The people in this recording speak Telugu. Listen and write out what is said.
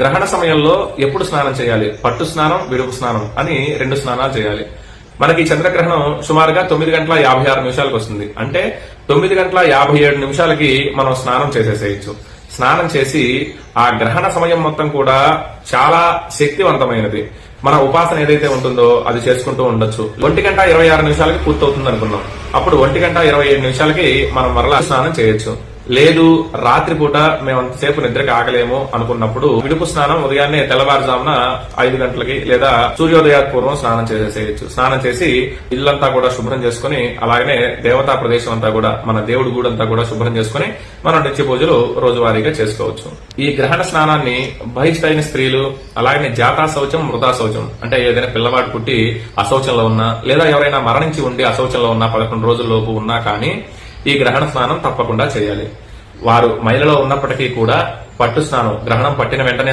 గ్రహణ సమయంలో ఎప్పుడు స్నానం చేయాలి? పట్టు స్నానం విడుపు స్నానం అని రెండు స్నానాలు చేయాలి. మనకి చంద్రగ్రహణం సుమారుగా తొమ్మిది గంటల యాభై ఆరు నిమిషాలకు వస్తుంది. అంటే తొమ్మిది గంటల యాభై ఏడు నిమిషాలకి మనం స్నానం చేసేసేయచ్చు. స్నానం చేసి ఆ గ్రహణ సమయం మొత్తం కూడా చాలా శక్తివంతమైనది. మన ఉపాసన ఏదైతే ఉంటుందో అది చేసుకుంటూ ఉండొచ్చు. ఒంటి గంట ఇరవై ఆరు నిమిషాలకి పూర్తవుతుంది అనుకున్నాం అప్పుడు ఒంటి గంట ఇరవై ఏడు నిమిషాలకి మనం మరలా స్నానం చేయొచ్చు. లేదు రాత్రిపూట మేము అంతసేపు నిద్రకి ఆగలేము అనుకున్నప్పుడు విడుపు స్నానం ఉదయాన్నే తెల్లవారుజామున ఐదు గంటలకి లేదా సూర్యోదయ పూర్వం స్నానం చేసేసేయచ్చు స్నానం చేసి ఇల్లంతా కూడా శుభ్రం చేసుకుని అలాగనే దేవతా ప్రదేశం అంతా కూడా మన దేవుడి గూడంతా కూడా శుభ్రం చేసుకుని మనం నిత్య పూజలు రోజువారీగా చేసుకోవచ్చు. ఈ గ్రహణ స్నానాన్ని బహిష్టైన స్త్రీలు అలాగనే జాతా శౌచం మృతా శౌచం అంటే ఏదైనా పిల్లవాడు పుట్టి అశౌచంలో ఉన్నా లేదా ఎవరైనా మరణించి ఉండి అశౌచంలో ఉన్నా పదకొండు రోజుల లోపు ఉన్నా కానీ ఈ గ్రహణ స్నానం తప్పకుండా చేయాలి. వారు మహిళలో ఉన్నప్పటికీ కూడా పట్టు స్నానం గ్రహణం పట్టిన వెంటనే